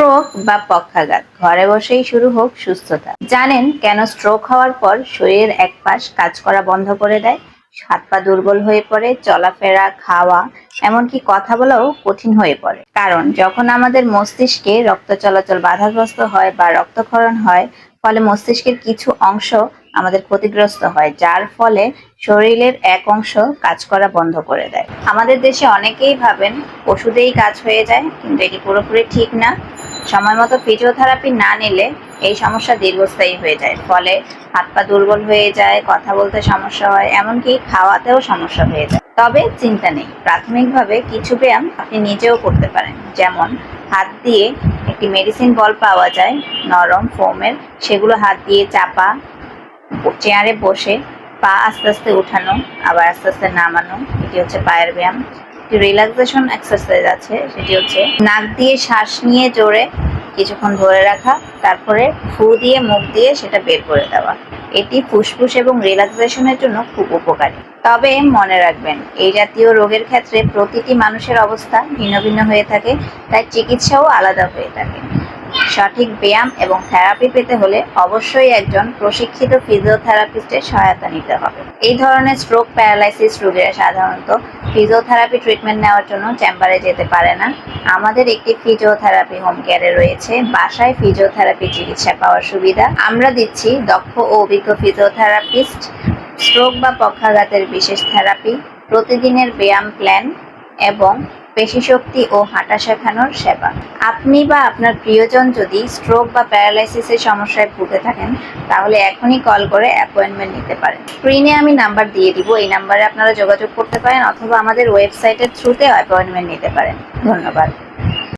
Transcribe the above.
Stroke বা পক্ষাঘাত। ঘরে বসেই শুরু হোক সুস্থতা। জানেন কেন স্ট্রোক হওয়ার পর শরীরের এক পাশ কাজ করা বন্ধ করে দেয়? হাত পা দুর্বল হয়ে পড়ে, চলাফেরা, খাওয়া, এমনকি কথা বলাও কঠিন হয়ে পড়ে। কারণ যখন আমাদের মস্তিষ্কে রক্ত চলাচল বাধাগ্রস্ত হয় বা রক্তক্ষরণ হয়, ফলে মস্তিষ্কের কিছু অংশ আমাদের ক্ষতিগ্রস্ত হয়, যার ফলে শরীরের এক অংশ কাজ করা বন্ধ করে দেয়। আমাদের দেশে অনেকেই ভাবেন ওষুধেই কাজ হয়ে যায়, কিন্তু এটি পুরোপুরি ঠিক না। সময় মতো ফিজিওথেরাপি না নিলে এই সমস্যা দীর্ঘস্থায়ী হয়ে যায়। ফলে হাত পা দুর্বল হয়ে যায়, কথা বলতে সমস্যা হয়, এমনকি খাওয়াতেও সমস্যা হয়ে যায়। তবে চিন্তা নেই, প্রাথমিকভাবে কিছু ব্যায়াম আপনি নিজেও করতে পারেন। যেমন হাত দিয়ে একটি মেডিসিন বল পাওয়া যায়, নরম ফোমের সেগুলো হাত দিয়ে চাপা চেয়ারে বসে পা আস্তে আস্তে উঠানো, আবার আস্তে আস্তে নামানো, এটি হচ্ছে পায়ের ব্যায়াম। রিল্যাক্সেশন এক্সারসাইজ আছে, সেটি হচ্ছে নাক দিয়ে শ্বাস নিয়ে জোরে কিছুক্ষণ ধরে রাখা, তারপরে ফু দিয়ে মুখ দিয়ে সেটা বের করে দেওয়া। এটি ফুসফুস এবং রিল্যাক্সেশনের জন্য খুব উপকারী। তবে মনে রাখবেন, এই জাতীয় রোগের ক্ষেত্রে প্রতিটি মানুষের অবস্থা ভিন্ন ভিন্ন হয়ে থাকে, তাই চিকিৎসাও আলাদা হয়ে থাকে। সঠিক ব্যায়াম এবং থেরাপি পেতে হলে অবশ্যই একজন প্রশিক্ষিত ফিজিওথেরাপিস্টের সহায়তা নিতে হবে। এই ধরনের স্ট্রোক প্যারালাইসিস রোগীরা সাধারণত ফিজিওথেরাপি ট্রিটমেন্ট নেওয়ার জন্য চেম্বারে যেতে পারে না। আমাদের একটি ফিজিওথেরাপি হোম কেয়ারে রয়েছে। বাসায় ফিজিওথেরাপি চিকিৎসা পাওয়ার সুবিধা। আমরা দিচ্ছি দক্ষ ও অভিজ্ঞ ফিজিওথেরাপিস্ট। স্ট্রোক বা পক্ষাঘাতের বিশেষ থেরাপি, প্রতিদিনের ব্যায়াম প্ল্যান এবং পেশিশক্তি ও হাঁটা শেখানোর সেবা। আপনি বা আপনার প্রিয়জন যদি স্ট্রোক বা প্যারালাইসিসের সমস্যায় ভুগে থাকেন, তাহলে এখনই কল করে অ্যাপয়েন্টমেন্ট নিতে পারেন। স্ক্রিনে আমি নাম্বার দিয়ে দিব, এই নাম্বারে আপনারা যোগাযোগ করতে পারেন অথবা আমাদের ওয়েবসাইটের থ্রুতে অ্যাপয়েন্টমেন্ট নিতে পারেন। ধন্যবাদ।